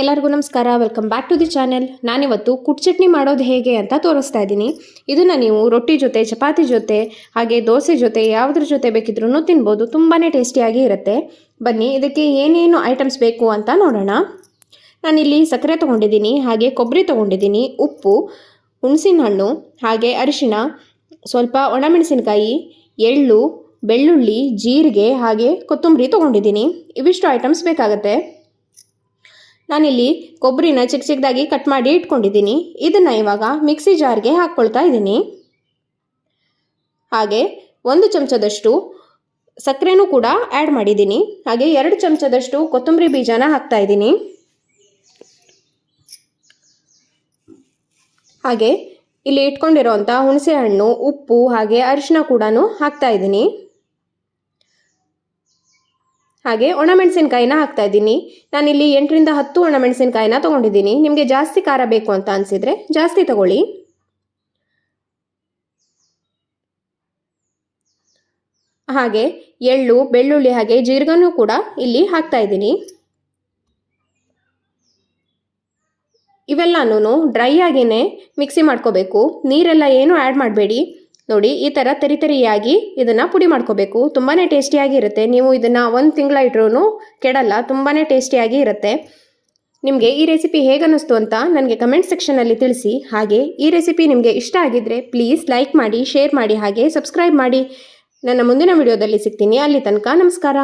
ಎಲ್ಲರಿಗೂ ನಮಸ್ಕಾರ. Welcome back to the channel ನಾನಿವತ್ತು ಕುಟ್ ಚಟ್ನಿ ಮಾಡೋದು ಹೇಗೆ ಅಂತ ತೋರಿಸ್ತಾ ಇದ್ದೀನಿ. ಇದನ್ನು ನೀವು ರೊಟ್ಟಿ ಜೊತೆ, ಚಪಾತಿ ಜೊತೆ, ಹಾಗೆ ದೋಸೆ ಜೊತೆ ಯಾವುದ್ರ ಜೊತೆ ಬೇಕಿದ್ರೂ ತಿನ್ಬೋದು. ತುಂಬಾ ಟೇಸ್ಟಿಯಾಗಿ ಇರುತ್ತೆ. ಬನ್ನಿ, ಇದಕ್ಕೆ ಏನೇನು ಐಟಮ್ಸ್ ಬೇಕು ಅಂತ ನೋಡೋಣ. ನಾನಿಲ್ಲಿ ಸಕ್ಕರೆ ತೊಗೊಂಡಿದ್ದೀನಿ, ಹಾಗೆ ಕೊಬ್ಬರಿ ತೊಗೊಂಡಿದ್ದೀನಿ, ಉಪ್ಪು ಹುಣಸಿನ ಹಣ್ಣು ಹಾಗೆ ಅರಿಶಿಣ, ಸ್ವಲ್ಪ ಒಣಮೆಣಸಿನಕಾಯಿ, ಎಳ್ಳು, ಬೆಳ್ಳುಳ್ಳಿ, ಜೀರಿಗೆ, ಹಾಗೆ ಕೊತ್ತಂಬರಿ ತೊಗೊಂಡಿದ್ದೀನಿ. ಇವಿಷ್ಟು ಐಟಮ್ಸ್ ಬೇಕಾಗುತ್ತೆ. ನಾನಿಲ್ಲಿ ಕೊಬ್ಬರಿನ ಚಿಕ್ಕ ಚಿಕ್ಕದಾಗಿ ಕಟ್ ಮಾಡಿ ಇಟ್ಕೊಂಡಿದ್ದೀನಿ. ಇದನ್ನು ಇವಾಗ ಮಿಕ್ಸಿ ಜಾರ್ಗೆ ಹಾಕ್ಕೊಳ್ತಾ ಇದ್ದೀನಿ. ಹಾಗೆ ಒಂದು ಚಮಚದಷ್ಟು ಸಕ್ಕರೆನೂ ಕೂಡ ಆ್ಯಡ್ ಮಾಡಿದ್ದೀನಿ. ಹಾಗೆ ಎರಡು ಚಮಚದಷ್ಟು ಕೊತ್ತಂಬರಿ ಬೀಜನ ಹಾಕ್ತಾ ಇದ್ದೀನಿ. ಹಾಗೆ ಇಲ್ಲಿ ಇಟ್ಕೊಂಡಿರೋವಂಥ ಹುಣಸೆ ಹಣ್ಣು ಉಪ್ಪು ಹಾಗೆ ಅರಿಶಿನ ಕೂಡ ಹಾಕ್ತಾ ಇದ್ದೀನಿ. ಹಾಗೆ ಒಣಮೆಣಸಿನ್ಕಾಯಿನ ಹಾಕ್ತಾ ಇದ್ದೀನಿ. ನಾನಿಲ್ಲಿ ಎಂಟರಿಂದ ಹತ್ತು ಒಣಮೆಣಸಿನ್ಕಾಯಿನ ತೊಗೊಂಡಿದ್ದೀನಿ. ನಿಮಗೆ ಜಾಸ್ತಿ ಖಾರ ಬೇಕು ಅಂತ ಅನಿಸಿದರೆ ಜಾಸ್ತಿ ತಗೊಳ್ಳಿ. ಹಾಗೆ ಎಳ್ಳು, ಬೆಳ್ಳುಳ್ಳಿ ಹಾಗೆ ಜೀರಿಗೆನೂ ಕೂಡ ಇಲ್ಲಿ ಹಾಕ್ತಾ ಇದ್ದೀನಿ. ಇವೆಲ್ಲನೂ ಡ್ರೈ ಆಗಿಯೇ ಮಿಕ್ಸಿ ಮಾಡ್ಕೋಬೇಕು. ನೀರೆಲ್ಲ ಏನೂ ಆ್ಯಡ್ ಮಾಡಬೇಡಿ. ನೋಡಿ, ಈ ಥರ ತರಿ ತರಿಯಾಗಿ ಇದನ್ನು ಪುಡಿ ಮಾಡ್ಕೋಬೇಕು. ತುಂಬಾ ಟೇಸ್ಟಿಯಾಗಿ ಇರುತ್ತೆ. ನೀವು ಇದನ್ನು ಒಂದು ತಿಂಗಳ ಇಟ್ರೂ ಕೆಡಲ್ಲ ತುಂಬಾ ಟೇಸ್ಟಿಯಾಗಿ ಇರುತ್ತೆ. ನಿಮಗೆ ಈ ರೆಸಿಪಿ ಹೇಗೆ ಅನ್ನಿಸ್ತು ಅಂತ ನನಗೆ ಕಮೆಂಟ್ ಸೆಕ್ಷನಲ್ಲಿ ತಿಳಿಸಿ. ಹಾಗೆ, ಈ ರೆಸಿಪಿ ನಿಮಗೆ ಇಷ್ಟ ಆಗಿದ್ದರೆ ಪ್ಲೀಸ್ ಲೈಕ್ ಮಾಡಿ, ಶೇರ್ ಮಾಡಿ, ಹಾಗೆ ಸಬ್ಸ್ಕ್ರೈಬ್ ಮಾಡಿ. ನನ್ನ ಮುಂದಿನ ವಿಡಿಯೋದಲ್ಲಿ ಸಿಗ್ತೀನಿ. ಅಲ್ಲಿ ತನಕ ನಮಸ್ಕಾರ.